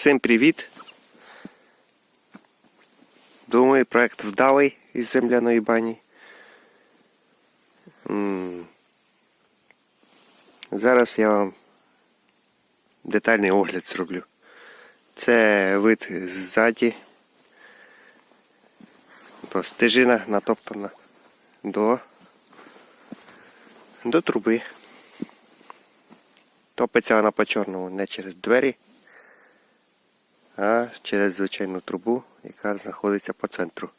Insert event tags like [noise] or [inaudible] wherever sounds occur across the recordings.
Всім привіт! Думаю, проект вдалий із земляної бані. Зараз я вам детальний огляд зроблю. Це вид ззаді. То стежина натоптана до, до труби. Топиться вона по чорному не через двері, а через звичайну трубу, яка знаходиться по центру.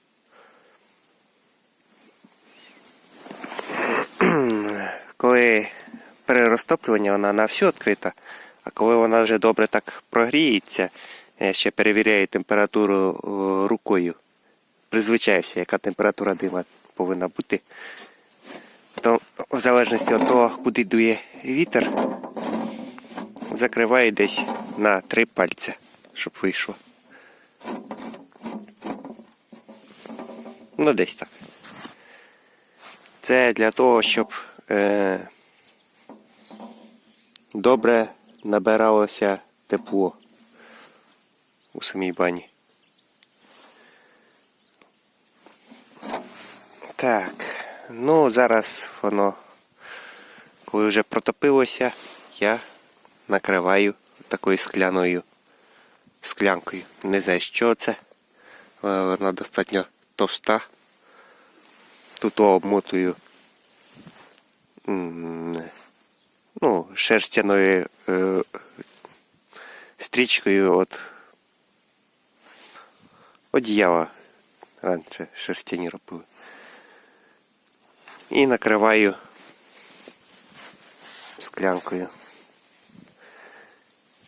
[clears throat] Коли при розтоплюванні вона на всю відкрита, а коли вона вже добре так прогріється, я ще перевіряю температуру рукою. Призвичаюся, яка температура дима повинна бути. То в залежності від того, куди дує вітер, закриваю десь на три пальця, щоб вийшло. Ну, десь так. Це для того, щоб е, добре набиралося тепло у самій бані. Так, ну зараз воно, коли вже протопилося, я накриваю такою скляною склянкою. Не знаю, що це. але Вона достатньо товста. Тут обмотую ну, шерстяною е, стрічкою от одіяла. Раніше шерстяні робили. І накриваю склянкою.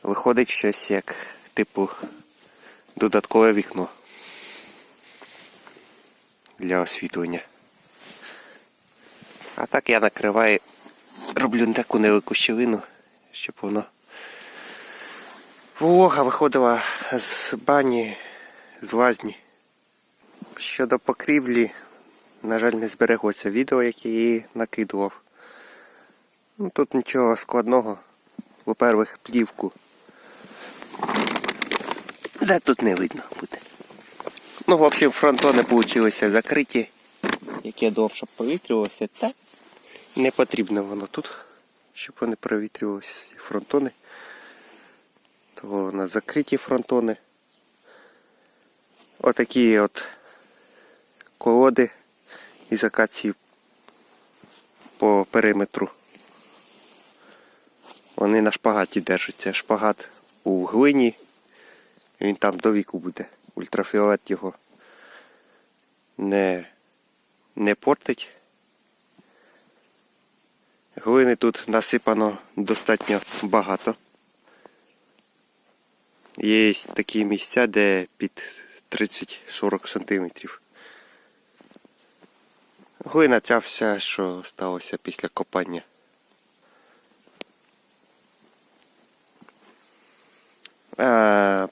Виходить щось як типу додаткове вікно для освітлення. А так я накриваю, роблю таку невелику щілину, щоб воно волога виходила з бані, з лазні. Щодо покрівлі, на жаль, не збереглося відео, яке її накидував. Ну, тут нічого складного. По-перше, плівку. Да тут не видно буде. Ну, в общем, фронтони вийшли закриті. Яке довше повітрювалося, та не потрібно воно тут, щоб вони провітрювалися фронтони. Того у нас закриті фронтони. Отакі от колоди із акації по периметру. Вони на шпагаті держаться. Шпагат у глині. Він там до віку буде. Ультрафіолет його не, не портить. Глини тут насипано достатньо багато. Є такі місця, де під 30-40 сантиметрів. Глина ця вся, що сталося після копання.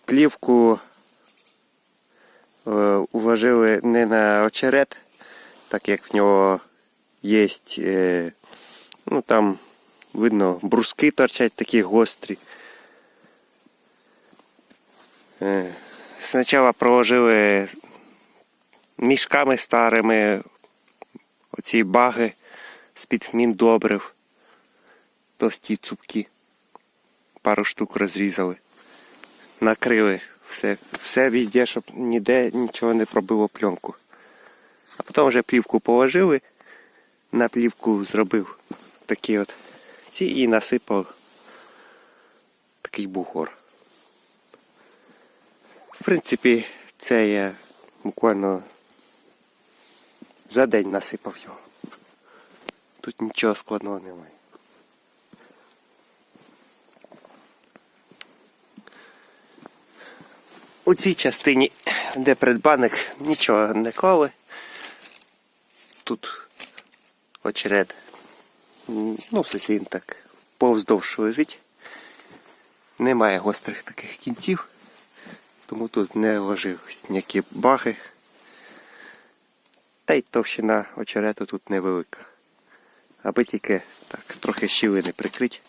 Плівку е, уложили не на очерет, так як в нього є, е, ну там видно, бруски торчать такі гострі. Е, Спочатку проложили мішками старими оці баги з-під міндобрив, товсті цупкі. Пару штук розрізали. Накрили все, все везде, щоб ніде нічого не пробило пленку. А потім вже плівку положили, на плівку зробив такі от ці і насипав такий бугор. В принципі, це я буквально за день насипав його. Тут нічого складного немає. У цій частині, де придбаник, нічого не клали. Тут очеред. Ну, все він так повздовж лежить. Немає гострих таких кінців, тому тут не ложились ніякі баги. Та й товщина очерету тут невелика. Аби тільки так, трохи щілини прикрить.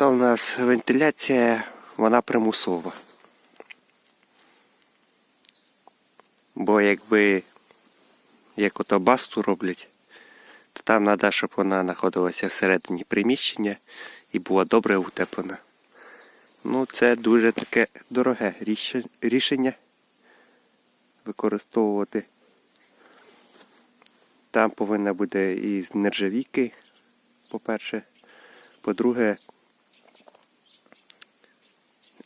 То в нас вентиляція, вона примусова. Бо якби як ото басту роблять, то там треба, щоб вона знаходилася всередині приміщення і була добре утеплена. Ну, це дуже таке дороге рішення використовувати. Там повинна бути і з нержавійки, по-перше. По-друге,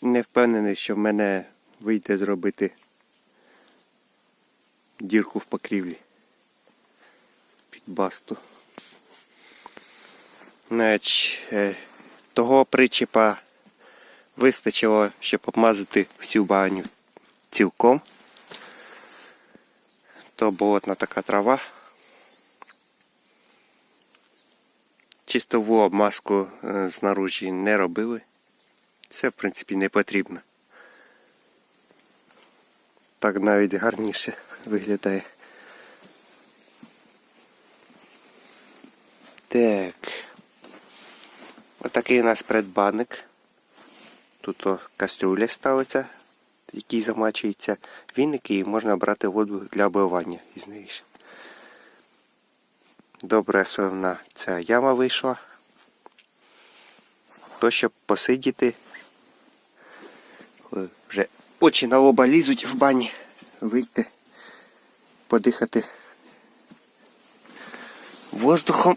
не впевнений, що в мене вийде зробити дірку в покрівлі під басту. Значить, е, того причіпа вистачило, щоб обмазати всю баню цілком. То болотна така трава. Чистову обмазку е, знаружі не робили. Це, в принципі, не потрібно. Так навіть гарніше виглядає. Так. Отакий у нас предбанник. Тут о, кастрюля ставиться, в якій замачується віники і можна брати воду для обливання із неї. Добре, основна ця яма вийшла. То, щоб посидіти. Коли Вже очі на лоба лізуть в бані. Вийти, подихати воздухом,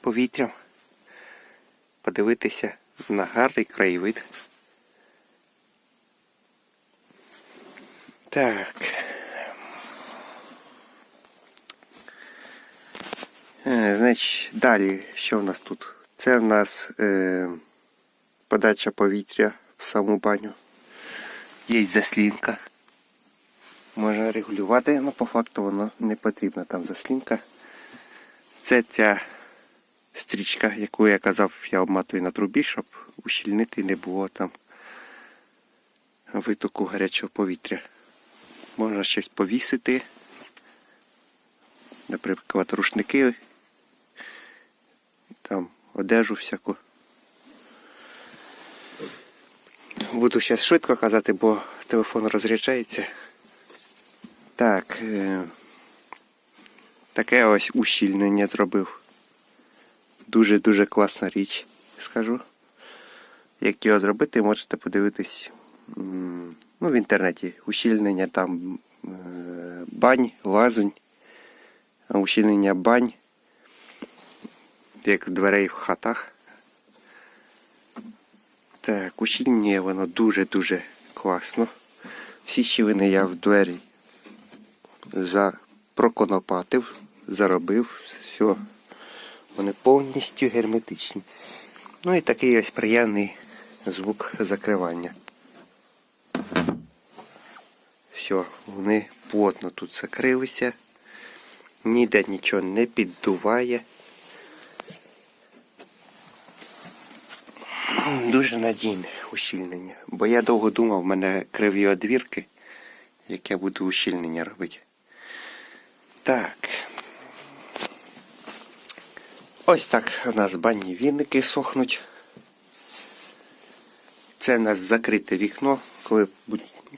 повітрям, подивитися на гарний краєвид. Так. Е, Значить, далі, що в нас тут? Це в нас е, подача повітря в саму баню. Є заслінка. Можна регулювати, але по факту воно не потрібна там заслінка. Це ця стрічка, яку я казав, я обматую на трубі, щоб ущільнити не було там витоку гарячого повітря. Можна щось повісити. Наприклад, рушники, там одежу всяку. Буду зараз швидко казати, бо телефон розряджається. Так. Е- таке ось ущільнення зробив. Дуже-дуже класна річ, скажу. Як його зробити, можете подивитись ну, в інтернеті. Ущільнення там е, бань, лазень, ущільнення бань, як дверей в хатах. Так, ущільнення воно дуже-дуже класно. Всі щілини я в двері проконопатив, заробив, все. Вони повністю герметичні. Ну і такий ось приємний звук закривання. Все, вони плотно тут закрилися, ніде нічого не піддуває. Дуже надійне ущільнення. Бо я довго думав, в мене криві одвірки, як я буду ущільнення робити. Так. Ось так у нас банні вінники сохнуть. Це у нас закрите вікно, коли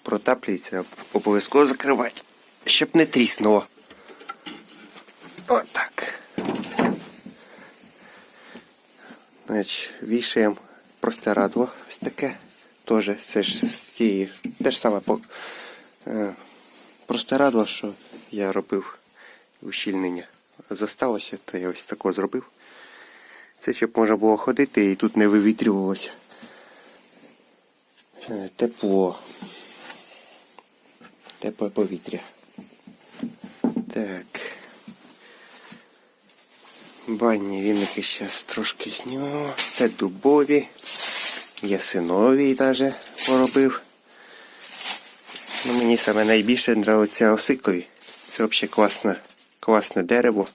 протаплюється, обов'язково закривати, щоб не тріснуло. Отак. Значить, вішаємо простирадло ось таке. Тоже це ж з тієї. Те ж саме по, е, простирадло, що я робив ущільнення. Зосталося, то я ось тако зробив. Це щоб можна було ходити і тут не вивітрювалося. Е, Тепло. Тепле повітря. Так. Банні віники зараз трошки знімемо. Це дубові. Ясинові навіть поробив. Ну, мені саме найбільше подобається осикові. Це взагалі класне, класне дерево.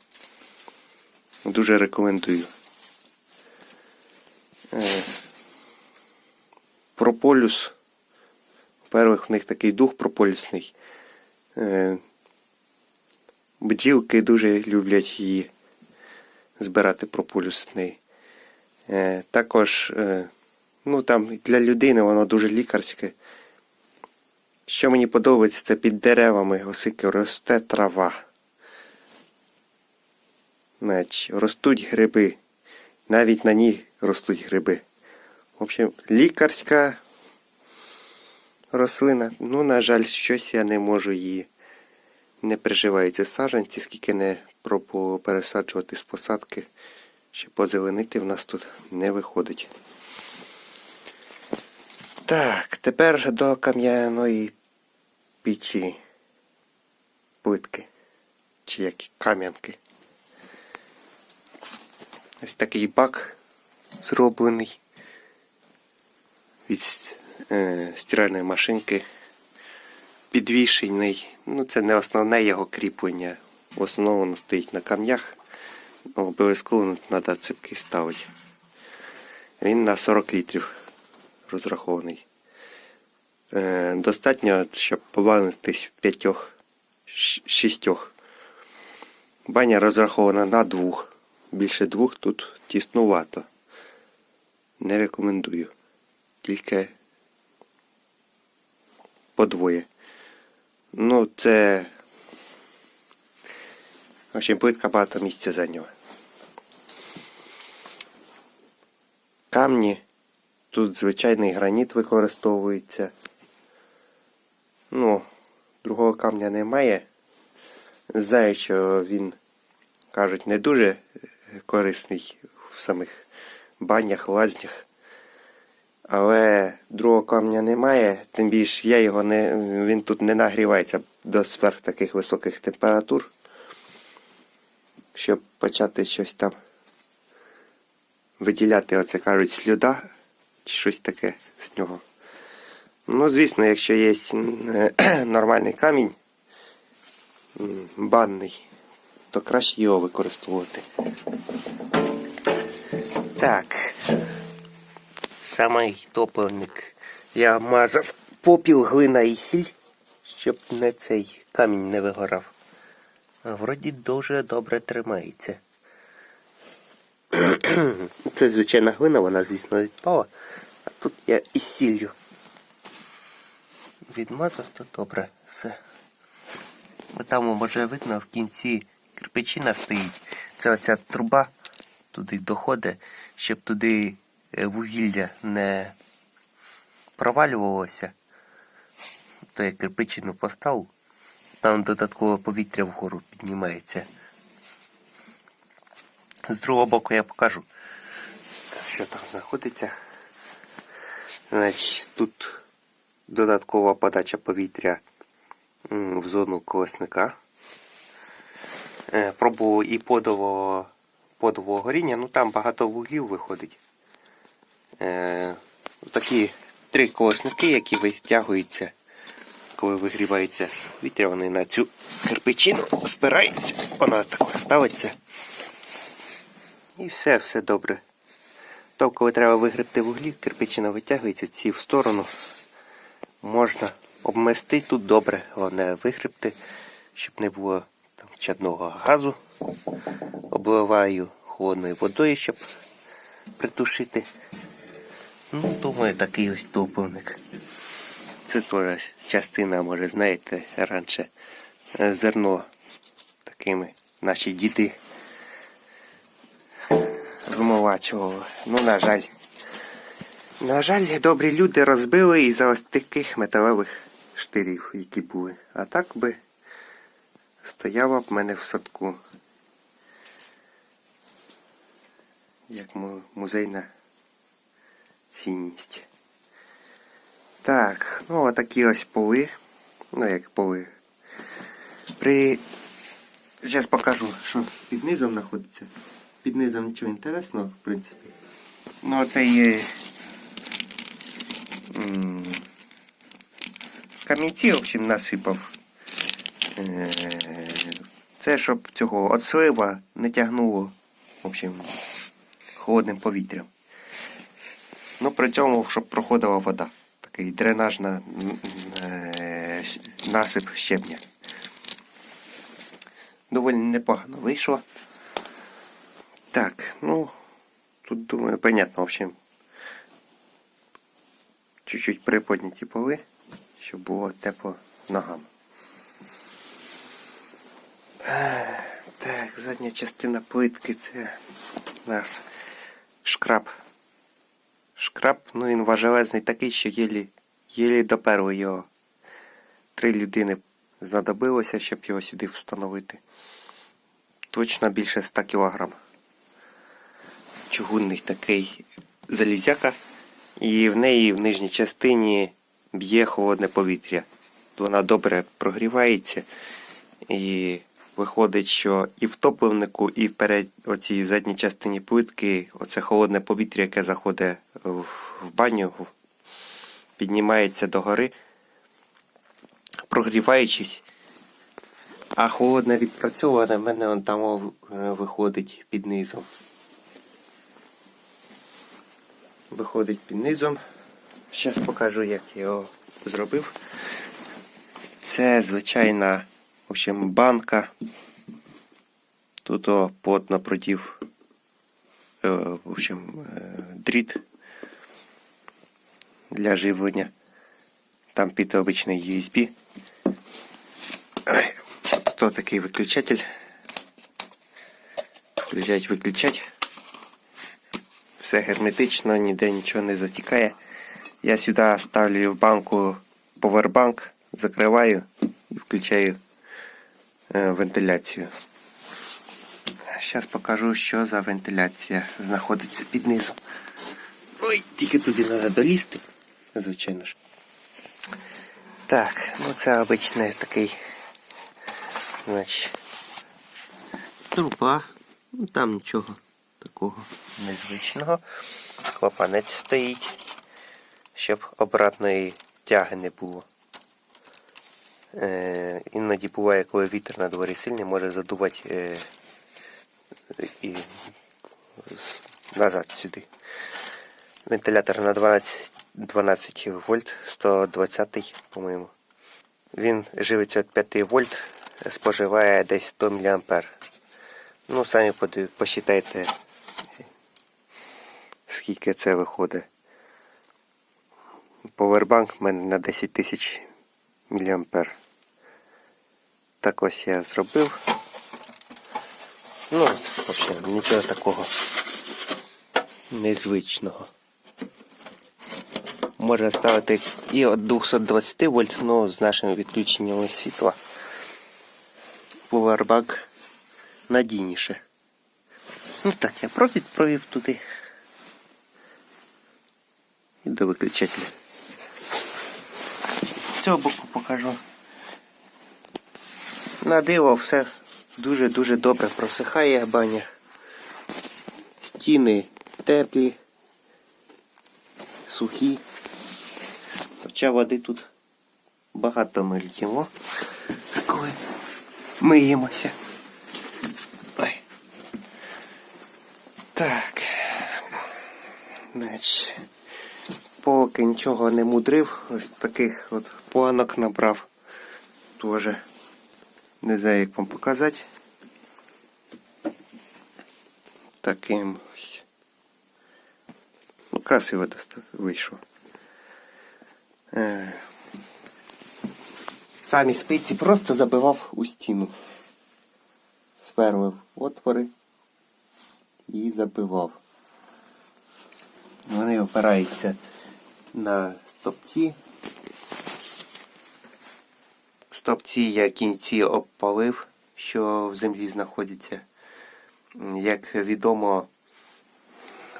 Дуже рекомендую. Е, Прополюс. Во-первых, в них такий дух прополюсний. Е, Бджілки дуже люблять її збирати прополюсний. Е, також, е, ну там для людини воно дуже лікарське. Що мені подобається, це під деревами осики росте трава. Значить, ростуть гриби. Навіть на ній ростуть гриби. В общем, лікарська рослина. Ну, на жаль, щось я не можу її. Не приживаються саджанці, скільки не пробував пересаджувати з посадки, щоб позеленити в нас тут не виходить. Так, тепер до кам'яної печі. Плитки. Чи як кам'янки. Ось такий бак зроблений від е, стиральної машинки. Підвішений. Ну, це не основне його кріплення. В основному воно стоїть на камнях. Ну, Обов'язково треба ципки ставити. Він на 40 літрів розрахований. Е, достатньо, щоб побавитись в п'ятьох, шістьох. Баня розрахована на двох. Більше двох тут тіснувато. Не рекомендую. Тільки по двоє. Ну, це. В общем, плитка багато місця зайняла. Камні. Тут звичайний граніт використовується. Ну, другого камня немає. Знаю, що він, кажуть, не дуже корисний в самих банях, лазнях. Але другого камня немає, тим більше я його не, він тут не нагрівається до сверх таких високих температур, щоб почати щось там виділяти, оце кажуть, слюда чи щось таке з нього. Ну, звісно, якщо є [clears throat] нормальний камінь, банний, то краще його використовувати. Так. Самий топливник. Я мазав попіл, глина і сіль, щоб не цей камінь не вигорав. Вроді дуже добре тримається. [clears throat] Це звичайна глина, вона, звісно, відпала. А тут я із сіллю. Відмазав, то добре все. Там може видно в кінці кирпичина стоїть. Це оця труба туди доходить, щоб туди е, вугілля не провалювалося. То я кирпичину поставив, там додаткове повітря вгору піднімається. З другого боку я покажу, що там знаходиться. Значить, тут додаткова подача повітря в зону колесника. Е, Пробував і подового, подового горіння, ну там багато вуглів виходить. Е, такі три колосники, які витягуються, коли вигрівається вітря, вони на цю кирпичину спираються, вона так ставиться. І все, все добре. То, коли треба вигребти вуглі, кирпичина витягується ці в сторону. Можна обмести тут добре, головне вигребти, щоб не було там чадного газу. Обливаю холодною водою, щоб притушити. Ну, думаю, такий ось топливник. Це теж частина, може, знаєте, раніше е, зерно такими наші діди вимивачували. Ну, на жаль. На жаль, добрі люди розбили із-за ось таких металевих штирів, які були. А так би стояла б в мене в садку. Як музейна цінність. Так, ну отакі ось поли. Ну як поли. При... Зараз покажу, що під низом знаходиться. Під низом нічого інтересного, в принципі. Ну оцей е, м, камінці, в общем, насипав. Е, Це щоб цього от слива не тягнуло, в общем, холодним повітрям. Ну, при цьому, щоб проходила вода. Такий дренажна е, насип щебня. Доволі непогано вийшло. Так, ну, Тут, думаю, понятно, в общем. Чуть-чуть приподняті поли, щоб було тепло ногам. Так, задня частина плитки це у нас шкраб. Шкраб, ну він важелезний такий, що єлі, єлі доперли його. Три людини знадобилося, щоб його сюди встановити. Точно більше 100 кілограм. Чугунний такий залізяка. І в неї в нижній частині б'є холодне повітря. Вона добре прогрівається. І виходить, що і в топливнику, і в перед оцій задній частині плитки оце холодне повітря, яке заходить в, в баню, піднімається догори, прогріваючись. А холодне відпрацьоване в мене он там е, виходить під низом. Виходить під низом. Зараз покажу, як я його зробив. Це звичайна в общем, банка. Тут о, плотно продів е, в общем, е, дріт для живлення. Там під обичний USB. Тут такий виключатель. Включать, виключать. Все герметично, ніде нічого не затікає. Я сюди ставлю в банку повербанк, закриваю і включаю вентиляцію. Зараз покажу, що за вентиляція знаходиться під низом. Ой, тільки туди треба долізти, звичайно ж. Так, ну це обичний такий. Значить. Труба. Ну там нічого такого незвичного. Клапанець стоїть, щоб обратної тяги не було. Е, іноді буває, коли вітер на дворі сильний, може задувати е, і назад сюди. Вентилятор на 12, 12 вольт, 120, по-моєму. Він живиться від 5 вольт, споживає десь 100 мА. Ну, самі посчитайте, скільки це виходить. Повербанк в мене на 10 тисяч мА. Так ось я зробив. Ну, взагалі, нічого такого незвичного. Можна ставити і від 220 вольт, ну з нашими відключеннями світла. Powerbank надійніше. Ну так, я провід провів туди. І до виключателя. Цього боку покажу. На диво все дуже-дуже добре просихає баня. Стіни теплі, сухі. Хоча води тут багато ми льємо, коли миємося. Ой. Так. Значить, поки нічого не мудрив, ось таких от планок набрав. Тоже. Не знаю, як вам показати. Таким. ось. Ну, красиво вийшло. Е. Самі спиці просто забивав у стіну. Сверлив отвори і забивав. Вони опираються на стопці. Стопці я кінці обпалив, що в землі знаходяться. Як відомо,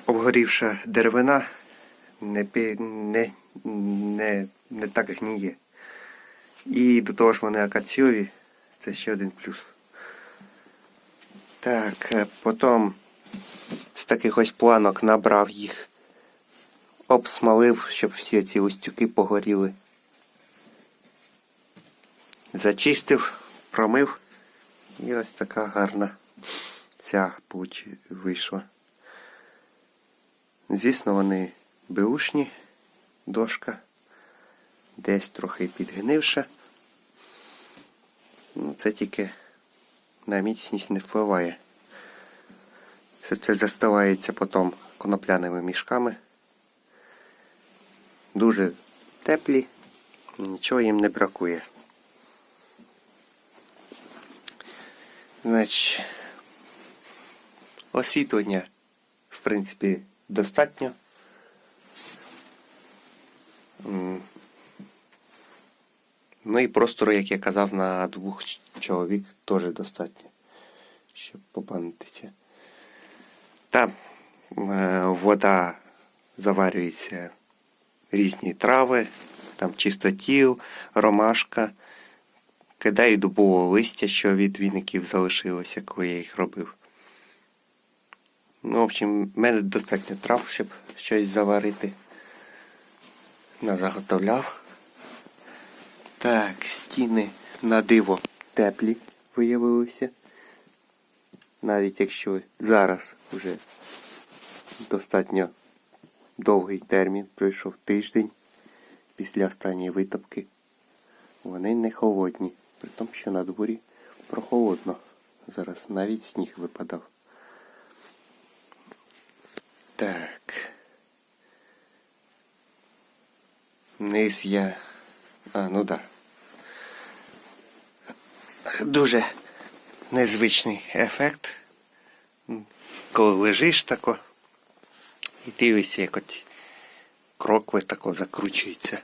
обгорівша деревина не, не, не, не так гніє. І до того ж вони акаціові, це ще один плюс. Так, е, потім з таких ось планок набрав їх, обсмалив, щоб всі ці устюки погоріли. Зачистив, промив. І ось така гарна ця получи- вийшла. Звісно, вони беушні, дошка, десь трохи підгнивша. Ну, це тільки на міцність не впливає. Все це заставається потім конопляними мішками. Дуже теплі, нічого їм не бракує. Значить, освітлення, в принципі, достатньо. Ну і простору, як я казав, на двох чоловік теж достатньо, щоб побанитися. Там е, вода заварюється різні трави, там чистотіл, ромашка. Кидаю дубового листя, що від віників залишилося, коли я їх робив. Ну, в общем, в мене достатньо трав, щоб щось заварити. Назаготовляв. Так, стіни на диво теплі виявилися. Навіть якщо зараз вже достатньо довгий термін, пройшов тиждень після останньої витопки. Вони не холодні, при тому, що на дворі прохолодно. Зараз навіть сніг випадав. Так. Низ я. А, ну да. Дуже незвичний ефект. Коли лежиш тако і дивишся, як от крокви тако закручуються.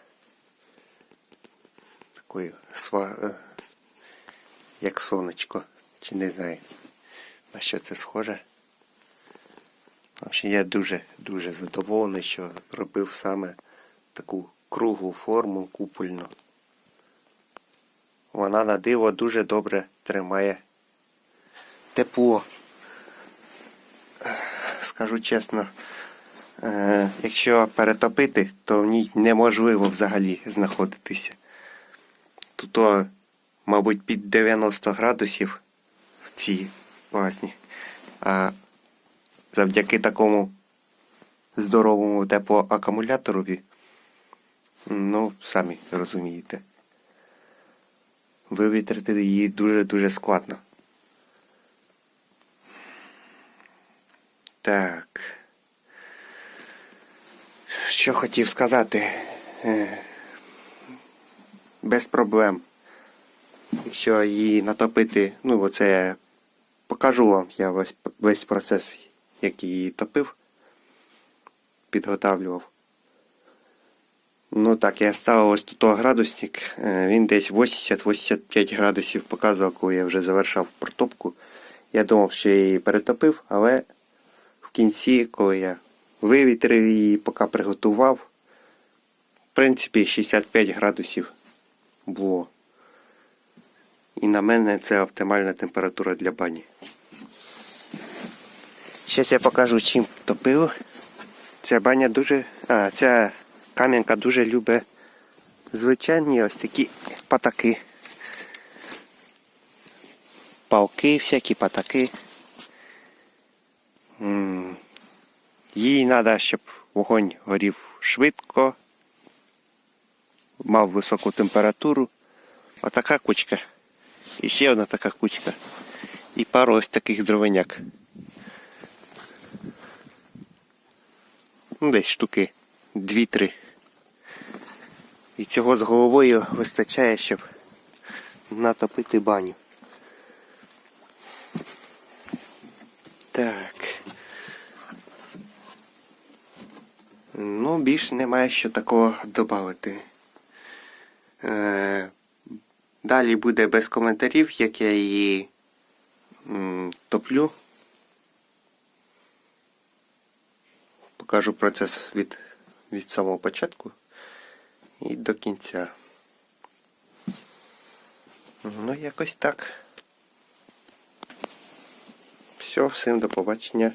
Такою сва... як сонечко. Чи не знаю, на що це схоже. В общем, я дуже дуже задоволений, що робив саме таку круглу форму купольну. Вона на диво дуже добре тримає тепло. Скажу чесно, е, якщо перетопити, то в ній неможливо взагалі знаходитися. Тут, мабуть, під 90 градусів в цій власні. А завдяки такому здоровому теплоакумуляторові, ну, самі розумієте, вивітрити її дуже-дуже складно. Так. Що хотів сказати? Е, Без проблем. Якщо її натопити, ну оце я покажу вам я весь, весь процес, як її топив, підготавлював. Ну так, я ставив ось тут градусник, е, він десь 80-85 градусів показував, коли я вже завершав протопку. Я думав, що я її перетопив, але в кінці, коли я вивітрив її, поки приготував, в принципі 65 градусів було. І на мене це оптимальна температура для бані. Зараз я покажу, чим топив. Ця баня дуже. А, ця кам'янка дуже любить звичайні ось такі патаки. Палки, всякі патаки. Їй треба, щоб вогонь горів швидко, мав високу температуру. Отака кучка. І ще одна така кучка. І пару ось таких дровиняк. Ну, десь штуки. Дві-три. І цього з головою вистачає, щоб натопити баню. Так. Ну, більш немає що такого додати. Далі буде без коментарів, як я її м, топлю. Покажу процес від, від самого початку і до кінця. Ну, якось так. Все, всім до побачення.